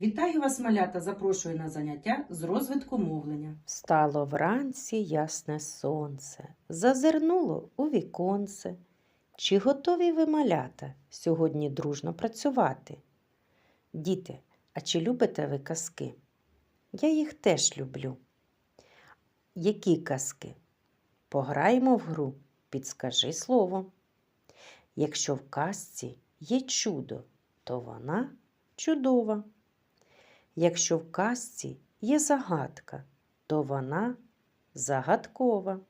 Вітаю вас, малята! Запрошую на заняття з розвитку мовлення. Стало вранці ясне сонце, зазирнуло у віконце. Чи готові ви малята сьогодні дружно працювати? Діти, а чи любите ви казки? Я їх теж люблю. Які казки? Пограємо в гру, підскажи слово. Якщо в казці є чудо, то вона чудова. Якщо в казці є загадка, то вона загадкова.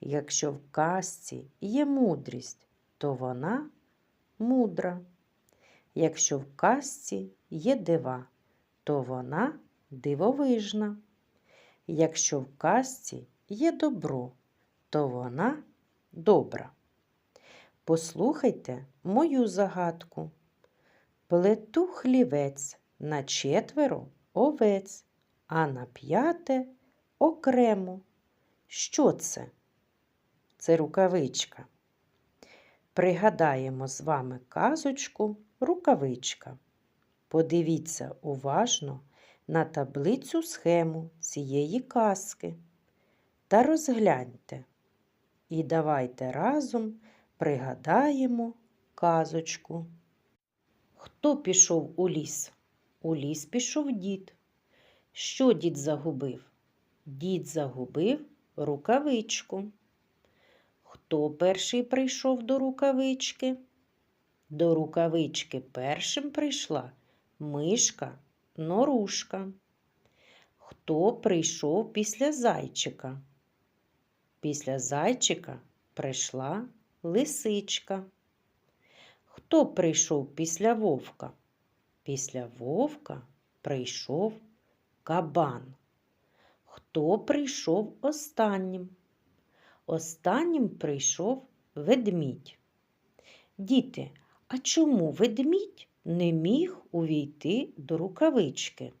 Якщо в казці є мудрість, то вона мудра. Якщо в казці є дива, то вона дивовижна. Якщо в казці є добро, то вона добра. Послухайте мою загадку. Плету хлівець на четверо овець, а на п'яте окремо. Що це? Це рукавичка. Пригадаємо з вами казочку рукавичка. Подивіться уважно на таблицю схему цієї казки та розгляньте. І давайте разом пригадаємо казочку. Хто пішов у ліс? У ліс пішов дід. Що дід загубив? Дід загубив рукавичку. Хто перший прийшов до рукавички? До рукавички першим прийшла мишка норушка. Хто прийшов після зайчика? Після зайчика прийшла лисичка. Хто прийшов після вовка? Після вовка прийшов кабан. Хто прийшов останнім? Останнім прийшов ведмідь. Діти, а чому ведмідь не міг увійти до рукавички?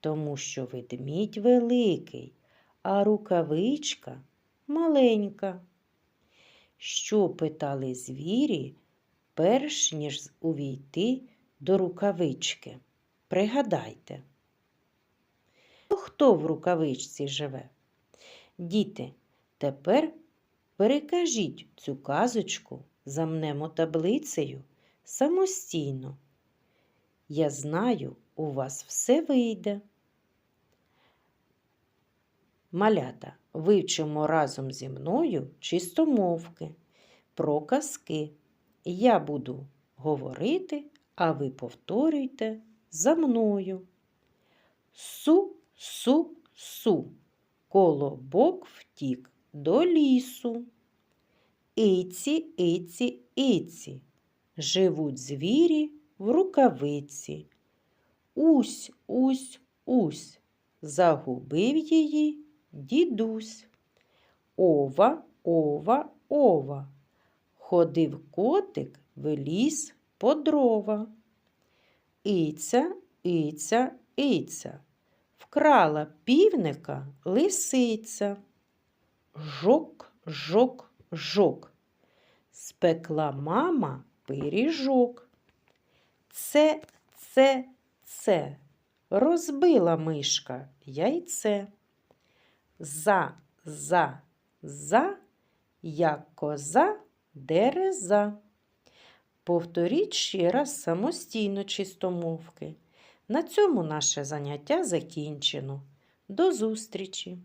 Тому що ведмідь великий, а рукавичка маленька. Що питали звірі, перш ніж увійти до рукавички? Пригадайте. Хто в рукавичці живе? Діти, тепер перекажіть цю казочку за мнемотаблицею самостійно. Я знаю, у вас все вийде. Малята, вивчимо разом зі мною чистомовки про казки. Я буду говорити, а ви повторюйте за мною. Су, су, су, колобок втік до лісу. Іці, іці, іці, живуть звірі в рукавиці. Усь, усь, усь, загубив її дідусь. Ова, ова, ова, ходив котик в ліс по дрова. Іця, іця, іця, вкрала півника лисиця. Жок, жок, жок, спекла мама пиріжок. Це, це, це, розбила мишка яйце. За, за, за, як коза дереза. Повторіть ще раз самостійно чистомовки. На цьому наше заняття закінчено. До зустрічі!